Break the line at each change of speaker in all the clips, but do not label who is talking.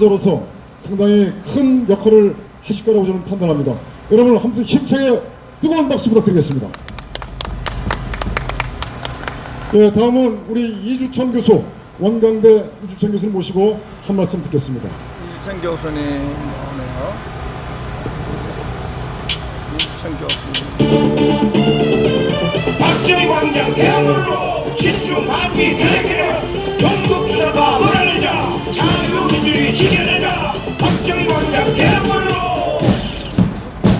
저로서 상당히 큰 역할을 하실 거라고 저는 판단합니다. 여러분 아무튼 힘차게 뜨거운 박수 부탁드리겠습니다. 네, 다음은 우리 이주천 교수, 원광대 이주천 교수를 모시고 한 말씀 듣겠습니다.
이천 교수님 오네요. 이천 교수님.
박정희 광장 대항으로 진주 반기 대 광장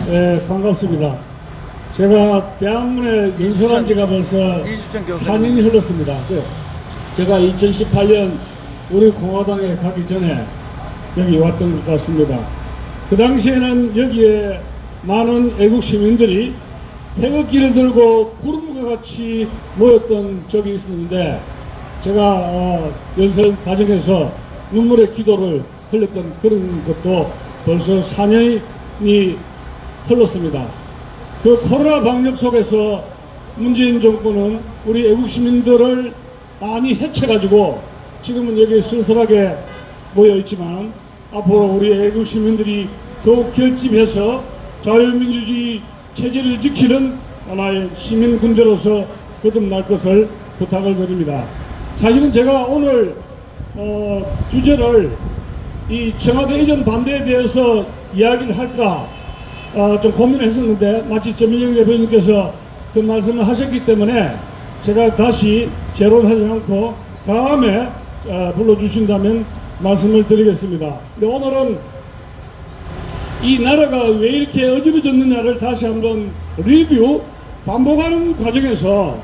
네, 반갑습니다. 제가 대학문에 연수한 지가 벌써
이주천 교수님.
4년이 흘렀습니다. 네. 제가 2018년 우리 공화당에 가기 전에 여기 왔던 것 같습니다. 그 당시에는 여기에 많은 애국 시민들이 태극기를 들고 구름과 같이 모였던 적이 있었는데 제가 어, 연설 과정에서 눈물의 기도를 흘렸던 그런 것도 벌써 4년이 흘렀습니다. 그 코로나 방역 속에서 문재인 정부는 우리 애국 시민들을 많이 해쳐가지고 지금은 여기 쓸쓸하게 모여 있지만 앞으로 우리 애국 시민들이 더욱 결집해서 자유민주주의 체제를 지키는 하나의 시민 군대로서 거듭날 것을 부탁을 드립니다. 사실은 제가 오늘 어, 주제를 이 청와대 이전 반대에 대해서 이야기를 할까 어, 좀 고민을 했었는데 마치 전민영 대표님께서 그 말씀을 하셨기 때문에 제가 다시 재론하지 않고 다음에 어, 불러주신다면 말씀을 드리겠습니다. 근데 오늘은 이 나라가 왜 이렇게 어지러졌느냐를 다시 한번 리뷰 반복하는 과정에서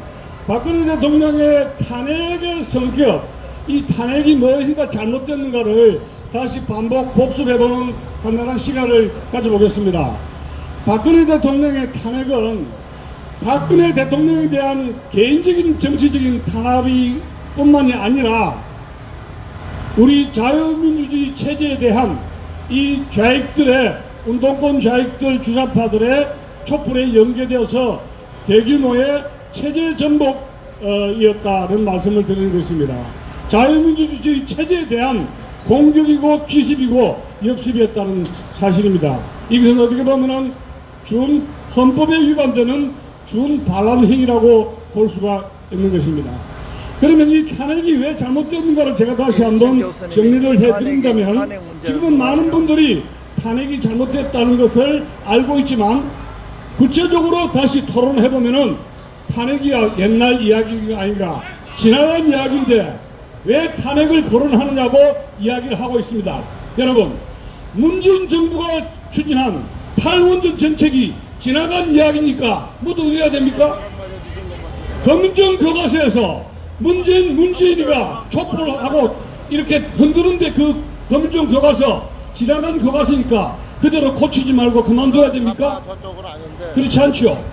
박근혜 대통령의 탄핵의 성격, 이 탄핵이 무엇인가 잘못됐는가를 다시 반복 복습해보는 간단한 시간을 가져보겠습니다. 박근혜 대통령의 탄핵은 박근혜 대통령에 대한 개인적인 정치적인 탄압이 뿐만이 아니라 우리 자유민주주의 체제에 대한 이 좌익들의 운동권 좌익들 주사파들의 촛불에 연계되어서 대규모의 체제 전복이었다는 말씀을 드리는 것입니다. 자유민주주의 체제에 대한 공격이고 기습이고 역습이었다는 사실입니다. 이것은 어떻게 보면은 준 헌법에 위반되는 준 반란 행위라고 볼 수가 있는 것입니다. 그러면 이 탄핵이 왜 잘못됐는가를 제가 다시 한번
교수님이
정리를 해드린다면 지금은 많은 분들이 탄핵이 잘못됐다는 것을 알고 있지만 구체적으로 다시 토론해 보면은 탄핵이 옛날 이야기가 아닌가 지나간 이야기인데 왜 탄핵을 거론하느냐고 이야기를 하고 있습니다. 여러분 문재인 정부가 추진한 탈원전 정책이 지나간 이야기니까 모두 의해야 됩니까? 검정 교과서에서 문재인 문재인이가 촛불을 하고 이렇게 흔드는데 그 검정 교과서 지나간 교과서니까 그대로 고치지 말고 그만둬야 됩니까? 그렇지 않지요.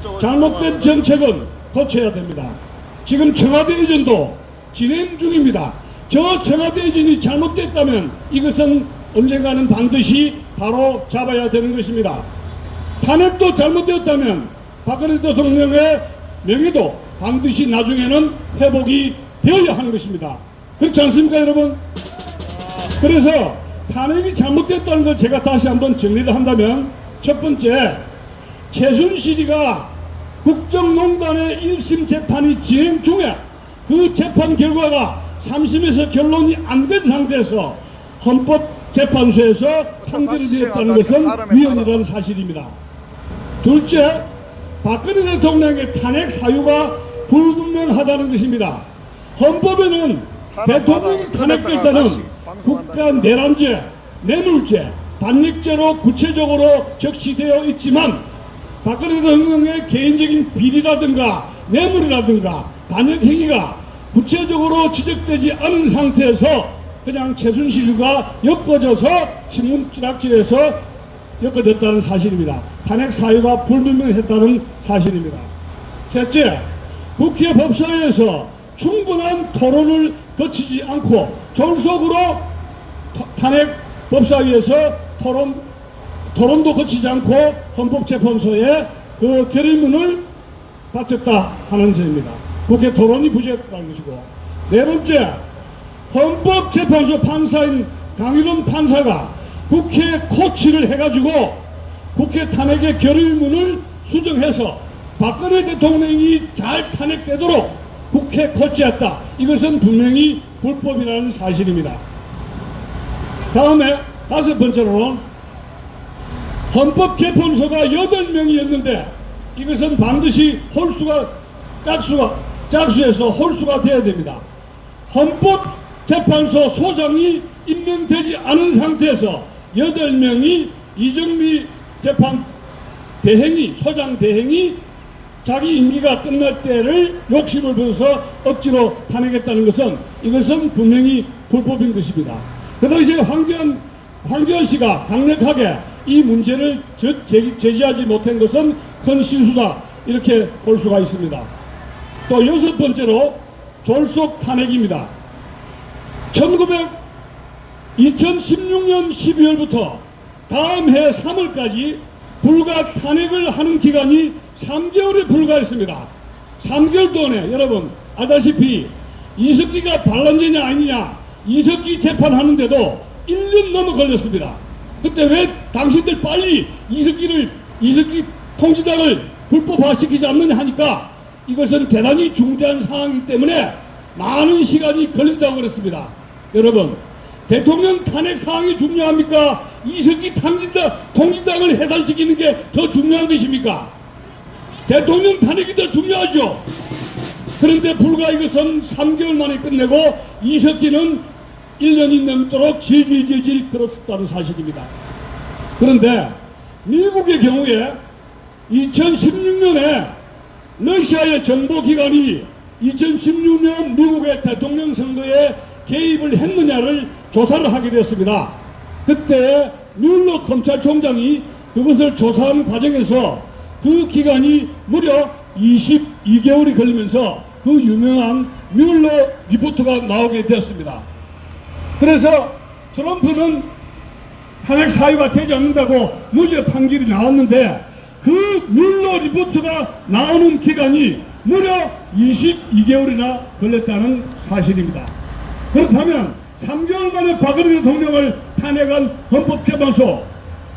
이쪽은
잘못된 정책은 고쳐야 됩니다. 지금 청와대 이전도 진행 중입니다. 저 청와대 이전이 잘못됐다면 이것은 언젠가는 반드시 바로 잡아야 되는 것입니다. 탄핵도 잘못되었다면 박근혜 대통령의 명예도 반드시 나중에는 회복이 되어야 하는 것입니다. 그렇지 않습니까, 여러분? 그래서 탄핵이 잘못됐다는 걸 제가 다시 한번 정리를 한다면 첫 번째, 최순실이가 국정농단의 1심 재판이 진행 중에 그 재판 결과가 3심에서 결론이 안 된 상태에서 헌법재판소에서 판결이 되었다는 것은 위헌이라는 사실입니다. 둘째, 박근혜 대통령의 탄핵 사유가 불분명하다는 것입니다. 헌법에는 대통령이
방송한다.
국가 내란죄, 뇌물죄, 반역죄로 구체적으로 적시되어 있지만 박근혜 대통령의 개인적인 비리라든가 뇌물이라든가 반역 행위가 구체적으로 지적되지 않은 상태에서 그냥 최순실과 엮어져서 신문지락질에서 엮어졌다는 사실입니다. 탄핵 사유가 불분명했다는 사실입니다. 셋째, 국회 법사위에서 충분한 토론을 거치지 않고 졸속으로 터- 탄핵 법사위에서 토론 토론도 거치지 않고 헌법재판소에 그 결의문을 바쳤다 하는 점입니다. 국회 토론이 부재했다는 것이고 네 번째 헌법재판소 판사인 강일원 판사가 국회 코치를 해가지고 국회 탄핵의 결의문을 수정해서 박근혜 대통령이 잘 탄핵되도록 국회 코치했다. 이것은 분명히 불법이라는 사실입니다. 다음에 다섯 번째로는 헌법재판소가 8명이었는데 이것은 반드시 홀수가 짝수가 짝수에서 홀수가 돼야 됩니다. 헌법재판소 소장이 임명되지 않은 상태에서 8명이 이정미 재판 대행이 소장 대행이 자기 임기가 끝날 때를 욕심을 부려서 억지로 탄핵했다는 것은 이것은 분명히 불법인 것입니다. 그 당시에 황교안, 황교안 씨가 강력하게 이 문제를 제, 제, 제지하지 못한 것은 큰 실수다 이렇게 볼 수가 있습니다. 또 여섯 번째로 졸속 탄핵입니다. 1900 2016년 12월부터 다음 해 3월까지 불가 탄핵을 하는 기간이 3개월에 불과했습니다. 3개월 동안에 여러분 알다시피 이석기가 반란죄냐 아니냐 이석기 재판하는데도 1년 넘어 걸렸습니다. 그때 왜 당신들 빨리 이석기를 이석기 통지당을 불법화시키지 않느냐 하니까 이것은 대단히 중대한 상황이기 때문에 많은 시간이 걸린다고 그랬습니다. 여러분 대통령 탄핵 사항이 중요합니까? 이석기 탕진당, 통진당을 해산시키는 게 더 중요한 것입니까? 대통령 탄핵이 더 중요하죠. 그런데 불과 이것은 3개월 만에 끝내고 이석기는 1년이 넘도록 질질질질 끌었다는 사실입니다. 그런데 미국의 경우에 2016년에 러시아의 정보기관이 2016년 미국의 대통령 선거에 개입을 했느냐를 조사를 하게 되었습니다. 그때 뮬러 검찰총장이 그것을 조사하는 과정에서 그 기간이 무려 22개월이 걸리면서 그 유명한 뮬러 리포트가 나오게 되었습니다. 그래서 트럼프는 탄핵 사유가 되지 않는다고 무죄 판결이 나왔는데 그 뮬러 리포트가 나오는 기간이 무려 22개월이나 걸렸다는 사실입니다. 그렇다면 3개월 만에 박근혜 대통령을 탄핵한 헌법재판소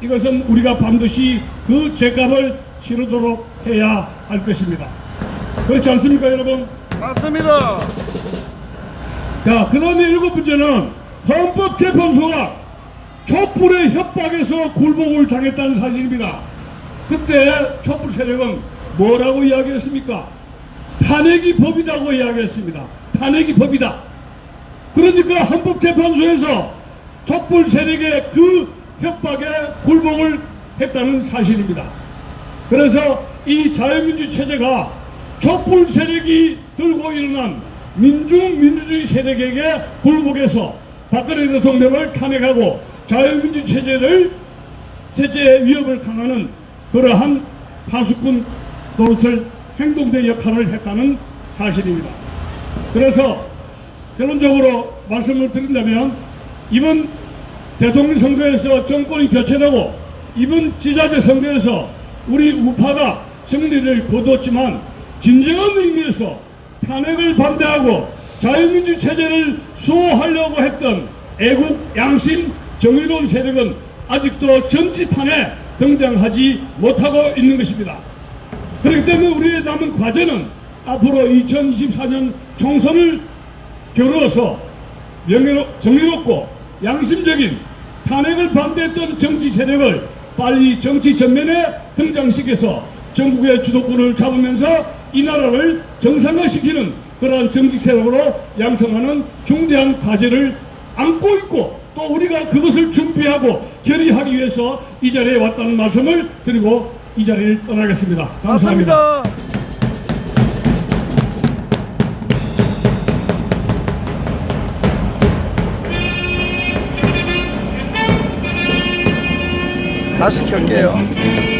이것은 우리가 반드시 그 죄값을 치르도록 해야 할 것입니다. 그렇지 않습니까 여러분?
맞습니다.
자, 그 다음에 일곱 번째는 헌법재판소가 촛불의 협박에서 굴복을 당했다는 사실입니다. 그때 촛불 세력은 뭐라고 이야기했습니까? 탄핵이 법이다고 이야기했습니다. 탄핵이 법이다. 그러니까 헌법재판소에서 촛불 세력의 그 협박에 굴복을 했다는 사실입니다. 그래서 이 자유민주 체제가 촛불 세력이 들고 일어난 민중 민주주의 세력에게 굴복해서 박근혜 대통령을 탄핵하고 자유민주 체제를 체제의 위협을 강화하는 그러한 파수꾼 노릇을 행동대 역할을 했다는 사실입니다. 그래서 결론적으로 말씀을 드린다면 이번 대통령 선거에서 정권이 교체되고 이번 지자체 선거에서 우리 우파가 승리를 거두었지만 진정한 의미에서 탄핵을 반대하고 자유민주 체제를 수호하려고 했던 애국 양심 정의로운 세력은 아직도 정치판에 등장하지 못하고 있는 것입니다. 그렇기 때문에 우리의 남은 과제는 앞으로 2024년 총선을 겨루어서 정의롭고 양심적인 탄핵을 반대했던 정치 세력을 빨리 정치 전면에 등장시켜서 전국의 주도권을 잡으면서 이 나라를 정상화시키는 그러한 정치 세력으로 양성하는 중대한 과제를 안고 있고 또 우리가 그것을 준비하고 결의하기 위해서 이 자리에 왔다는 말씀을 드리고 이 자리를 떠나겠습니다. 감사합니다.
맞습니다. 다시 켤게요.